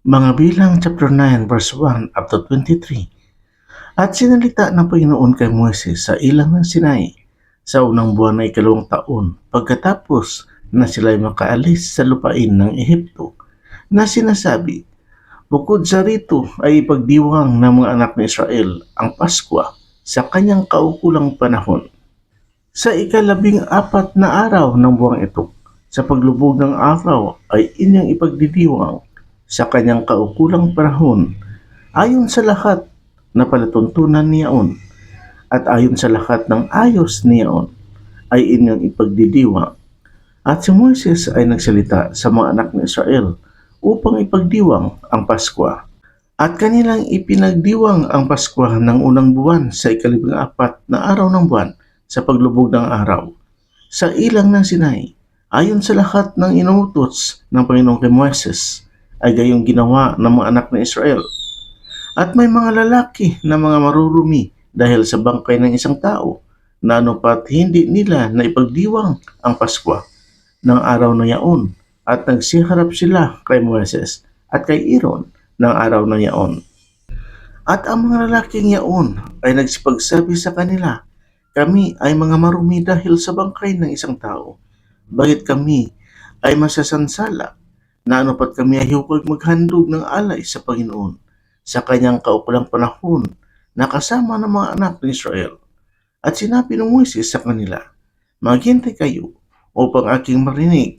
Mga bilang chapter 9 verse 1 up to 23. At sinalita ng Panginoon kay Moises sa ilang ng Sinai sa unang buwan ng ikalawang taon pagkatapos na sila'y makaalis sa lupain ng Ehipto na sinasabi, Bukod sa rito ay ipagdiwang ng mga anak ni Israel ang Paskwa sa kanyang kaukulang panahon. Sa ikalabing apat na araw ng buwang ito, sa paglubog ng araw ay inyong ipagdidiwang sa kanyang kaukulang panahon ayon sa lahat na palatuntunan niyaon at ayon sa lahat ng ayos niyaon ay inyong ipagdidiwang. At si Moises ay nagsalita sa mga anak ni Israel upang ipagdiwang ang Paskwa. At kanilang ipinagdiwang ang Paskwa ng unang buwan sa ikalibing apat na araw ng buwan sa paglubog ng araw sa ilang ng Sinai ayon sa lahat ng inuutos ng Panginoong kay Moises ay gayong ginawa ng mga anak ng Israel. At may mga lalaki na mga marurumi dahil sa bangkay ng isang tao na ano pat hindi nila na ipagdiwang ang Paskwa ng araw na yaon at nagsiharap sila kay Moises at kay Aaron ng araw na yaon. At ang mga lalaking yaon ay nagsipagsabi sa kanila, kami ay mga marumi dahil sa bangkay ng isang tao. Bakit kami ay masasansala na anupat kami ay huwag maghandog ng alay sa Panginoon sa kanyang kaukulang panahon na kasama ng mga anak ni Israel. At sinabi ng Moises sa kanila, Maghintay kayo upang aking marinig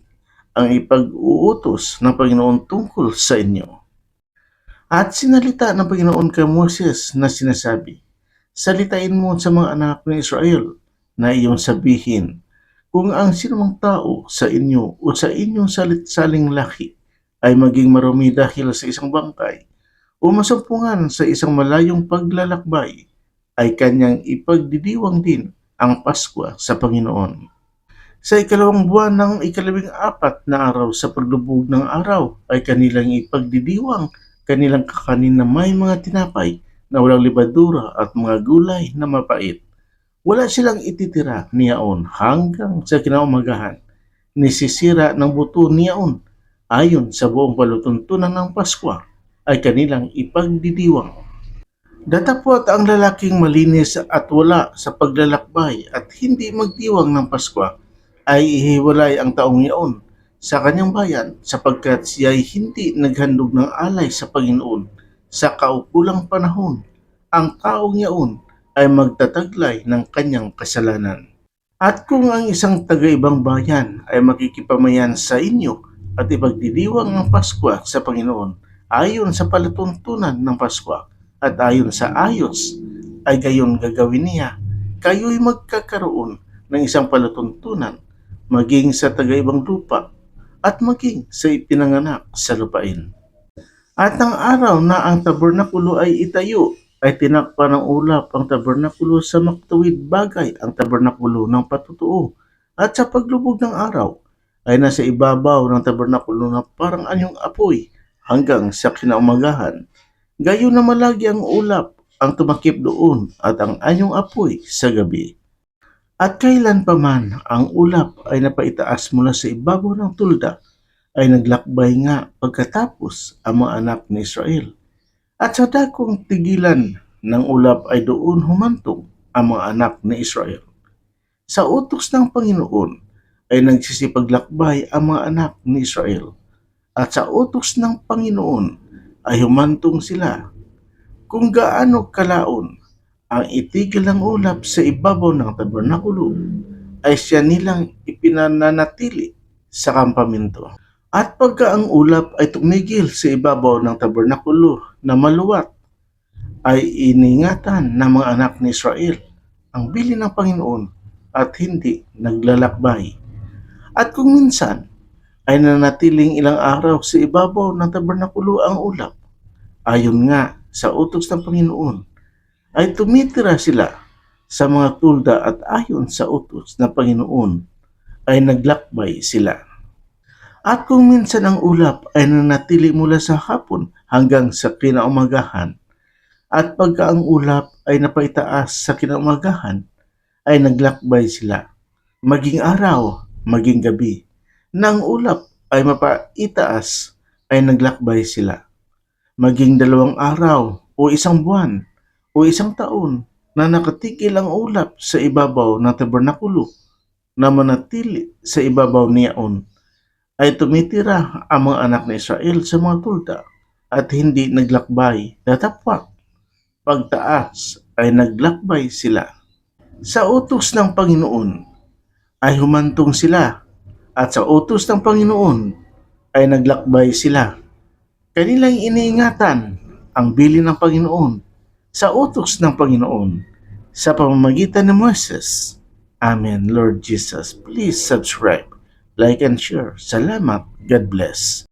ang ipag-uutos ng Panginoon tungkol sa inyo. At sinalita ng Panginoon kay Moses na sinasabi, Salitain mo sa mga anak ng Israel na iyong sabihin, kung ang sinumang tao sa inyo o sa inyong salit-saling laki ay maging marumi dahil sa isang bangkay o masumpungan sa isang malayong paglalakbay, ay kanyang ipagdidiwang din ang Paskwa sa Panginoon. Sa ikalawang buwan ng ikalabing apat na araw sa paglubog ng araw ay kanilang ipagdidiwang kanilang kakanin na may mga tinapay na walang libadura at mga gulay na mapait. Wala silang ititira niyaon hanggang sa kinaumagahan. Nisisira ng buto niyaon ayon sa buong palutuntunan ng Paskwa ay kanilang ipagdidiwang. Datapot ang lalaking malinis at wala sa paglalakbay at hindi magdiwang ng Paskwa ay ihiwalay ang taong iyon sa kanyang bayan sapagkat siya ay hindi naghandog ng alay sa Panginoon sa kaukulang panahon. Ang taong iyon ay magtataglay ng kanyang kasalanan. At kung ang isang taga-ibang bayan ay makikipamayan sa inyo at ipagdidiwang ang Paskwa sa Panginoon ayon sa palatuntunan ng Paskwa at ayon sa ayos, ay gayon gagawin niya, kayo'y magkakaroon ng isang palatuntunan maging sa taga-ibang lupa at maging sa ipinanganak sa lupain. At ang araw na ang tabernakulo ay itayo, ay tinakpan ng ulap ang tabernakulo sa maktuwid bagay ang tabernakulo ng patutuo. At sa paglubog ng araw, ay nasa ibabaw ng tabernakulo na parang anyong apoy hanggang sa kinaumagahan. Gayon na malagi ang ulap ang tumakip doon at ang anyong apoy sa gabi. At kailan pa man ang ulap ay napaitaas mula sa ibabaw ng tulda, ay naglakbay nga pagkatapos ang mga anak ni Israel. At sa dakong tigilan ng ulap ay doon humantong ang mga anak ni Israel. Sa utos ng Panginoon ay nagsisipaglakbay ang mga anak ni Israel. At sa utos ng Panginoon ay humantong sila kung gaano kalaon ang itigil ng ulap sa ibabaw ng tabernakulo ay siya nilang ipinananatili sa kampamento. At pagka ang ulap ay tumigil sa ibabaw ng tabernakulo na maluwat, ay iningatan ng mga anak ni Israel ang bili ng Panginoon at hindi naglalakbay. At kung minsan ay nanatiling ilang araw sa ibabaw ng tabernakulo ang ulap, ayon nga sa utos ng Panginoon, ay tumitira sila sa mga tulda at ayon sa utos ng Panginoon ay naglakbay sila. At kung minsan ang ulap ay nanatili mula sa hapon hanggang sa kinaumagahan, at pagka ang ulap ay napaitaas sa kinaumagahan, ay naglakbay sila, maging araw, maging gabi. Nang ulap ay mapaitaas, ay naglakbay sila, maging dalawang araw o isang buwan o isang taon na nakatigil ang ulap sa ibabaw ng tabernakulo na manatili sa ibabaw niyaon ay tumitira ang mga anak ni Israel sa mga tulda at hindi naglakbay datapwat. Pagtaas ay naglakbay sila. Sa utos ng Panginoon ay humantong sila at sa utos ng Panginoon ay naglakbay sila. Kanilang iniingatan ang bili ng Panginoon sa utos ng Panginoon sa pamamagitan ni Moses. Amen, Lord Jesus. Please subscribe, like, and share. Salamat. God bless.